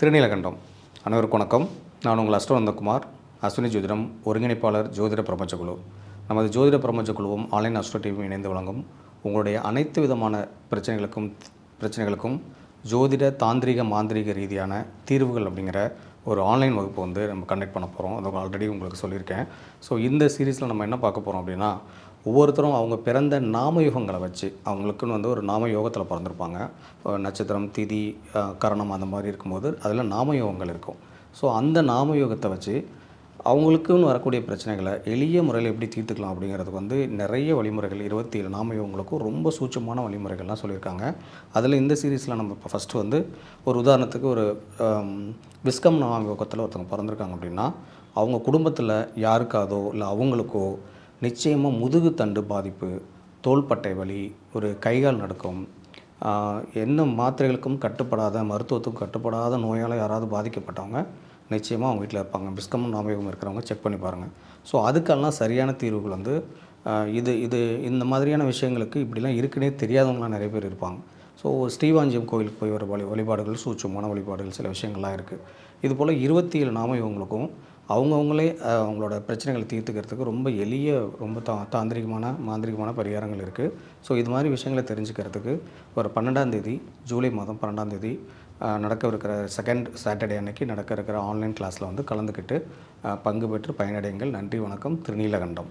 திருநீலகண்டம். அனைவருக்கும் வணக்கம். நான் உங்கள் அஸ்டோனந்தகுமார் அஸ்வினி ஜோதிடம் ஒருங்கிணைப்பாளர் ஜோதிட பிரபஞ்ச குழு நமது ஜோதிட பிரபஞ்ச குழுவும் ஆன்லைன் அஸ்ட்ரோ டிவியும் இணைந்து வழங்கும் உங்களுடைய அனைத்து விதமான பிரச்சனைகளுக்கும் பிரச்சனைகளுக்கும் ஜோதிட தாந்திரிக மாந்திரிக ரீதியான தீர்வுகள் அப்படிங்கிற ஒரு ஆன்லைன் வகுப்பு வந்து நம்ம கண்டக்ட் பண்ண போகிறோம் அதை ஆல்ரெடி உங்களுக்கு சொல்லியிருக்கேன். ஸோ இந்த சீரீஸில் நம்ம என்ன பார்க்க போகிறோம் அப்படின்னா ஒவ்வொருத்தரும் அவங்க பிறந்த நாமயுகங்களை வச்சு அவங்களுக்குன்னு வந்து ஒரு நாம யோகத்தில் பிறந்திருப்பாங்க நட்சத்திரம் திதி கரணம் அந்த மாதிரி இருக்கும்போது அதில் நாமயோகங்கள் இருக்கும். ஸோ அந்த நாமயோகத்தை வச்சு அவங்களுக்குன்னு வரக்கூடிய பிரச்சனைகளை எளிய முறையில் எப்படி தீர்த்துக்கலாம் அப்படிங்கிறதுக்கு வந்து நிறைய வழிமுறைகள் இருபத்தி ஏழு நாமயோகங்களுக்கும் ரொம்ப சூட்சமான வழிமுறைகள்லாம் சொல்லியிருக்காங்க. அதில் இந்த சீரீஸில் நம்ம இப்போ ஃபஸ்ட்டு வந்து ஒரு உதாரணத்துக்கு ஒரு விஸ்கம் நாமயோகத்தில் ஒருத்தவங்க பிறந்திருக்காங்க அப்படின்னா அவங்க குடும்பத்தில் யாருக்காதோ இல்லை அவங்களுக்கோ நிச்சயமாக முதுகு தண்டு பாதிப்பு தோள்பட்டை வலி ஒரு கைகால் நடக்கும் என்ன மாத்திரைகளுக்கும் கட்டுப்படாத மருத்துவத்துக்கும் கட்டுப்படாத நோயால் யாராவது பாதிக்கப்பட்டவங்க நிச்சயமாக அவங்க வீட்டில் இருப்பாங்க. பிஸ்கமன் நாமயோகம் இருக்கிறவங்க செக் பண்ணி பாருங்கள் ஸோ அதுக்கெல்லாம் சரியான தீர்வுகள் வந்து இது இது இந்த மாதிரியான விஷயங்களுக்கு இப்படிலாம் இருக்குன்னே தெரியாதவங்களாம் நிறைய பேர் இருப்பாங்க. ஸோ ஸ்ரீவாஞ்சியம் கோயிலுக்கு போய் வர வழி வழிபாடுகள் சூட்சமான வழிபாடுகள் சில விஷயங்கள்லாம் இருக்குது இதுபோல் இருபத்தி ஏழு நாமயோகங்களுக்கும் அவங்கவுங்களே அவங்களோட பிரச்சனைகளை தீர்த்துக்கிறதுக்கு ரொம்ப எளிய ரொம்ப தா தாந்திரிகமான மாந்திரிகமான பரிகாரங்கள் இருக்குது ஸோ இது மாதிரி விஷயங்களை தெரிஞ்சுக்கிறதுக்கு ஒரு பன்னெண்டாம் தேதி ஜூலை மாதம் பன்னெண்டாம் தேதி இருக்கிற நடக்கவிருக்கிற செகண்ட் சாட்டர்டே அன்னைக்கு நடக்க இருக்கிற ஆன்லைன் கிளாஸில் வந்து கலந்துக்கிட்டு பங்கு பெற்று பயனடையுங்கள். நன்றி வணக்கம். திருநீலகண்டம்.